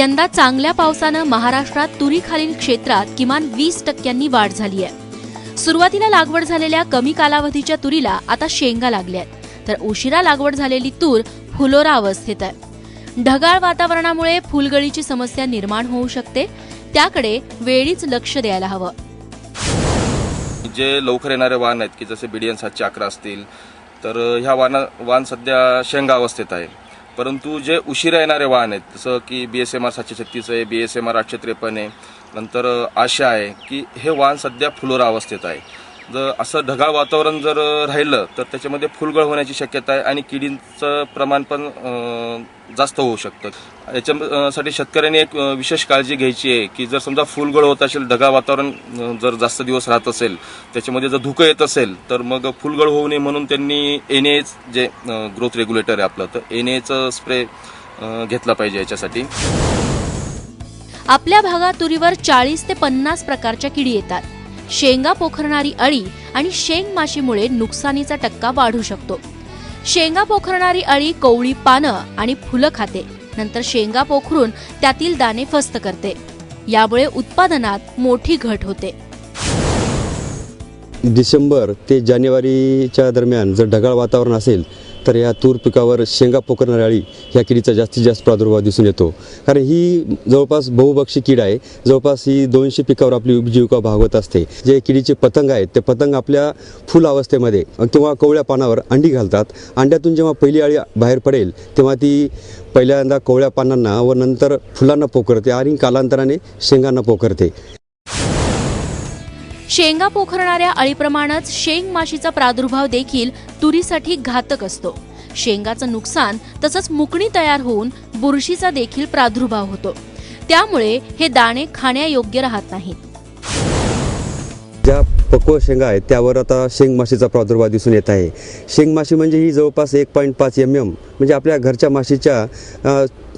यंदा चांगल्या पावसानं महाराष्ट्रात तुरीखालील क्षेत्रात किमान वीस टक्क्यांनी वाढ झाली आहे सुरुवातीला लागवड झालेल्या कमी कालावधीच्या तुरीला आता शेंगा लागल्या आहेत तर उशिरा लागवड झालेली तूर फुलोरा अवस्थेत आहे. ढगाळ वातावरणामुळे फुलगळीची समस्या निर्माण होऊ शकते. त्याकडे वेळीच लक्ष द्यायला हवं. जे लवकर येणारे वाहन आहेत की जसे बी सातशे अकरा असतील तर ह्या वाहना वाहन सध्या शेंगा अवस्थेत आहे. परंतु जे उशिरा येणारे वाहन आहेत जसं की बी एस एम आर सातशे छत्तीस आहे बी एस एम आर आठशे त्रेपन्न आहे नंतर आशा आहे की हे वाहन सध्या फुलोरा अवस्थेत आहे. जर असं ढगाळ वातावरण जर राहिलं तर त्याच्यामध्ये फुलगळ होण्याची शक्यता आहे आणि किडींचं प्रमाण पण जास्त होऊ शकतं. याच्यासाठी शेतकऱ्यांनी एक विशेष काळजी घ्यायची आहे की जर समजा फुलगळ होत असेल ढगाळ वातावरण जर जास्त दिवस राहत असेल त्याच्यामध्ये जर धुकं येत असेल तर मग फुलगळ होऊ नये म्हणून त्यांनी N H J growth regulator आहे आपलं तर एन एचं स्प्रे घेतला पाहिजे याच्यासाठी. आपल्या भागात तुरीवर चाळीस ते पन्नास प्रकारच्या किडी येतात. शेंगा पोखरणारी अळी आणि शेंग माशीमुळे नुकसानीचा टक्का वाढू शकतो. शेंगा पोखरणारी अळी कवळी पानं आणि फुलं खाते. नंतर शेंगा पोखरून त्यातील दाणे फस्त करते. यामुळे उत्पादनात मोठी घट होते. डिसेंबर ते जानेवारीच्या दरम्यान जर ढगाळ वातावरण असेल तर या तूर पिकावर शेंगा पोकरणारी अळी ह्या किडीचा जास्तीत जास्त प्रादुर्भाव दिसून येतो. कारण ही जवळपास बहुभक्षी कीड आहे. जवळपास ही दोनशे पिकावर आपली उपजीविका भागवत असते. जे किडीचे पतंग आहेत ते पतंग आपल्या फुल अवस्थेमध्ये किंवा कोवळ्या पानावर अंडी घालतात. अंड्यातून जेव्हा पहिली अळी बाहेर पडेल तेव्हा ती पहिल्यांदा कोवळ्या पानांना व नंतर फुलांना पोखरते आणि कालांतराने शेंगांना पोखरते. शेंगा पोखरणाऱ्या अळीप्रमाणेच शेंग माशीचा प्रादुर्भाव देखील तुरीसाठी घातक असतो. शेंगाचं नुकसान तसंच मुकणी तयार होऊन बुरशीचा देखील प्रादुर्भाव होतो. त्यामुळे हे दाणे खाण्यायोग्य राहत नाहीत. ज्या पक्व शेंगा आहेत त्यावर आता शेंग माशीचा प्रादुर्भाव दिसून येत आहे. शेंग माशी म्हणजे ही जवळपास एक पॉईंट पाच एम एम म्हणजे आपल्या घरच्या माशीच्या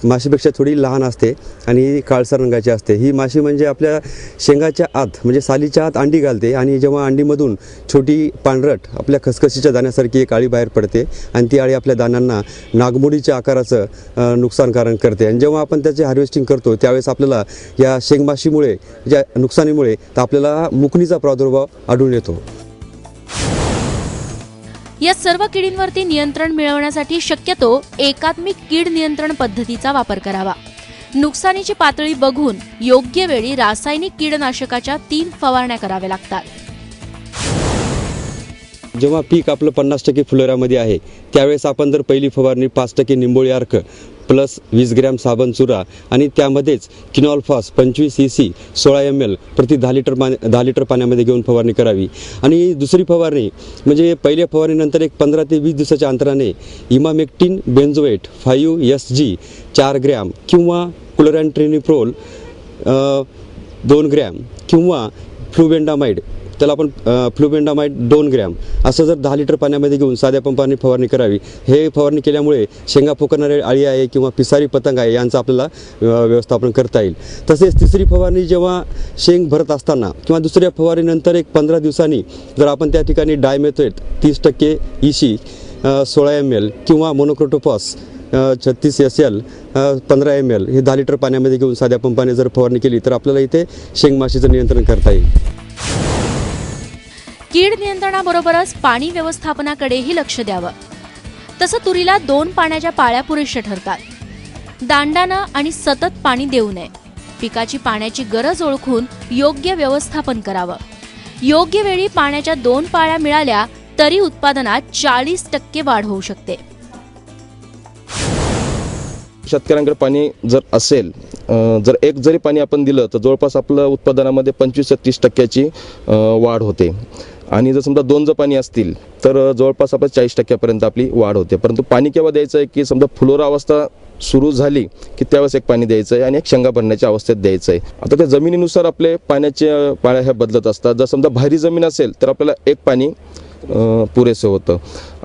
माशीपेक्षा थोडी लहान असते आणि ही काळसर रंगाची असते. ही माशी म्हणजे आपल्या शेंगाच्या आत म्हणजे सालीच्या आत अंडी घालते आणि जेव्हा अंडीमधून छोटी पांढरट आपल्या खसखशीच्या दाण्यासारखी एक आळी बाहेर पडते आणि ती आळी आपल्या दाण्यांना नागमोडीच्या आकाराचं नुकसानकारण करते. आणि जेव्हा आपण त्याचे हार्वेस्टिंग करतो त्यावेळेस आपल्याला या शेंगमाशीमुळे ज्या नुकसानीमुळे तर आपल्याला मुकणीचा प्रादुर्भाव आढळून येतो. या सर्व किडींवरती नियंत्रण मिळवण्यासाठी शक्यतो एकात्मिक कीड नियंत्रण पद्धतीचा वापर करावा. नुकसानीची पातळी बघून योग्य वेळी रासायनिक कीडनाशकाच्या तीन फवारण्या कराव्या लागतात. जेव्हा पीक आपलं पन्नास टक्के फुलोऱ्यामध्ये आहे त्यावेळेस आपण जर पहिली फवारणी पाच टक्के निंबोळी अर्क प्लस वीस ग्रॅम साबण चुरा आणि त्यामध्येच किनॉल्फास पंचवीस ई सी सोळा एम एल प्रति दहा लिटर पाणी दहा लिटर पाण्यामध्ये घेऊन फवारणी करावी. आणि दुसरी फवारणी म्हणजे पहिल्या फवारणीनंतर एक पंधरा ते वीस दिवसाच्या अंतराने emamectin benzoate five S G चार ग्रॅम किंवा क्लोरॅन ट्रेनिप्रोल दोन ग्रॅम किंवा फ्लुबेंडामाइड त्याला आपण फ्लुबेंडामाइड दोन ग्रॅम असं जर दहा लिटर पाण्यामध्ये घेऊन साध्या पंपाने फवारणी करावी हे फवारणी केल्यामुळे शेंगा फुकणारे आळी आहे किंवा पिसारी पतंग आहे यांचं आपल्याला व्यवस्थापन करता येईल. तसेच तिसरी फवारणी जेव्हा शेंग भरत असताना किंवा दुसऱ्या फवारणीनंतर एक पंधरा दिवसांनी जर आपण त्या ठिकाणी डायमेथेट तीस टक्के इशी सोळा एम एल किंवा मोनोक्रोटोपॉस छत्तीस एस एल पंधरा एम एल हे दहा लिटर पाण्यामध्ये घेऊन साध्या पंपाने जर फवारणी केली तर आपल्याला इथे शेंगमाशीचं नियंत्रण करता येईल. कीड नियंत्रणाबरोबरच पाणी व्यवस्थापनाकडेही लक्ष द्यावं. तसं तुरीला दोन पाण्याच्या पाळ्या पुरेशा ठरतात. दांडानं आणि सतत पाणी देऊ नये. पिकाची पाण्याची गरज ओळखून योग्य व्यवस्थापन करावं. योग्य वेळी पाण्याच्या दोन पाळ्या मिळाल्या तरी उत्पादनात चाळीस टक्के वाढ होऊ शकते. शेतकऱ्यांकडे पाणी जर असेल जर एक जरी पाणी आपण दिलं तर जवळपास आपलं उत्पादनामध्ये पंचवीस ते तीस टक्क्याची वाढ होते. आणि जर समजा दोन जर पाणी असतील तर जवळपास आपल्या चाळीस टक्क्यापर्यंत आपली वाढ होते. परंतु पाणी केव्हा द्यायचं आहे की समजा फुलोरा अवस्था सुरू झाली की त्यावेळेस एक पाणी द्यायचं आहे आणि एक शेंगा भरण्याच्या अवस्थेत द्यायचं आहे. आता त्या जमिनीनुसार आपले पाण्याचे पाळ्या ह्या बदलत असतात. जर समजा भारी जमीन असेल तर आपल्याला एक पाणी पुरेसं होतं.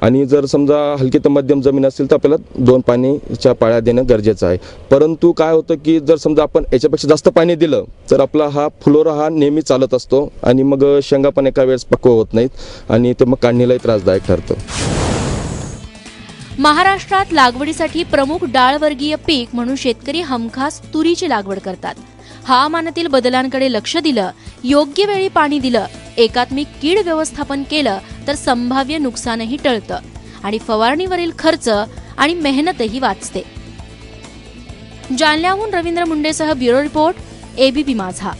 आणि जर समजा हलकी तर मध्यम जमीन असेल तर आपल्याला दोन पाणीच्या पाळ्या देणं गरजेचं आहे. परंतु काय होतं की जर समजा आपण याच्यापेक्षा जास्त पाणी दिलं तर आपला हा फ्लोरा हा नेहमी चालत असतो आणि मग शेंगा पण एका वेळेस पक्व होत नाहीत आणि ते मग काढणीलाही त्रासदायक ठरतं. महाराष्ट्रात लागवडीसाठी प्रमुख डाळवर्गीय पीक म्हणून शेतकरी हमखास तुरीची लागवड करतात. हवामानातील बदलांकडे लक्ष दिलं योग्य वेळी पाणी दिलं एकात्मिक कीड व्यवस्थापन केलं तर संभाव्य नुकसानही टळतं. आणि फवारणीवरील खर्च आणि मेहनतही वाचते. जालन्याहून रवींद्र मुंडेसह ब्युरो रिपोर्ट एबीपी माझा.